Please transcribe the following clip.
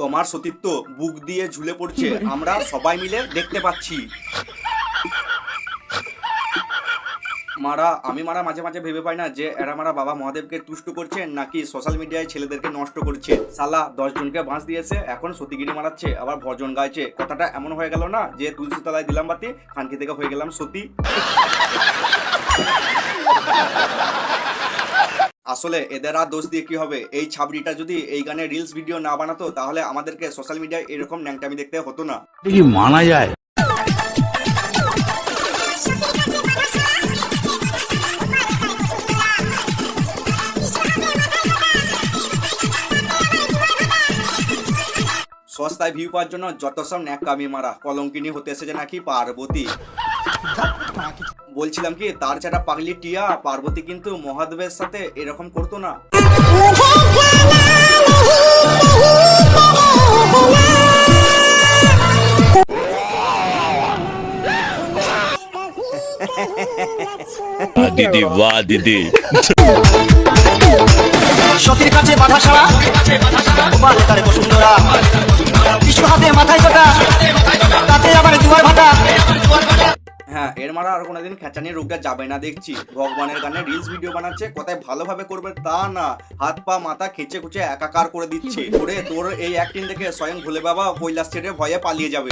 তোমার সতীত্ব বুক দিয়ে ঝুলে পড়ছে। আমরা সবাই মিলে দেখতে পাচ্ছি। মারা, আমি মারা মাঝে মাঝে ভেবে পাই না যে এরা মারা বাবা মহাদেবকে তুষ্ট করছে নাকি সোশ্যাল মিডিয়ায় ছেলেদেরকে নষ্ট করছে। সালা দশ জনকে বাঁশ দিয়েছে, এখন সতীগিরি মারাচ্ছে, আবার ভজন গাইছে। কথাটা এমন হয়ে গেল না যে তুলসী তলায় দিলাম বাতি, খানকি থেকে হয়ে গেলাম সতী। আসলে এদের আর দোষ দিয়ে কি হবে? এই ছাবড়িটা যদি এই গানে রিলস ভিডিও না বানাতো তাহলে আমাদেরকে সোশ্যাল মিডিয়ায় এরকম ন্যাংটামি দেখতে হতো না। কি মানা যায়? সস্তায় ভিউ পাওয়ার জন্য যত সব ন্যাকামি মারা কলঙ্কিনী হতে এসেছে নাকি পার্বতী? বলছিলাম কি তার ছাড়া পাগলি টিয়া পার্বতী কিন্তু মহাদেবের সাথে এরকম করতো না। দিদি বাহ দিদি। সতীর কাছে বাধা তারে বসুন্ধরা। বিষ্ণু হাতে মাথায় চটা তাতে আবার দুয়ার ভাটা। হ্যাঁ এর মারা আর কোনোদিন খেঁচানি রোগটা যাবে না, দেখছি। ভগবানের গানে রিলস ভিডিও বানাচ্ছে, কোথায় ভালোভাবে করবে তা না। হাত, পা, মাথা খেঁচে খুঁচে একাকার করে দিচ্ছে। ওরে তোর এই অ্যাক্টিং দেখে স্বয়ং ভুলে বাবা কৈলাস ছেড়ে ভয়ে পালিয়ে যাবে।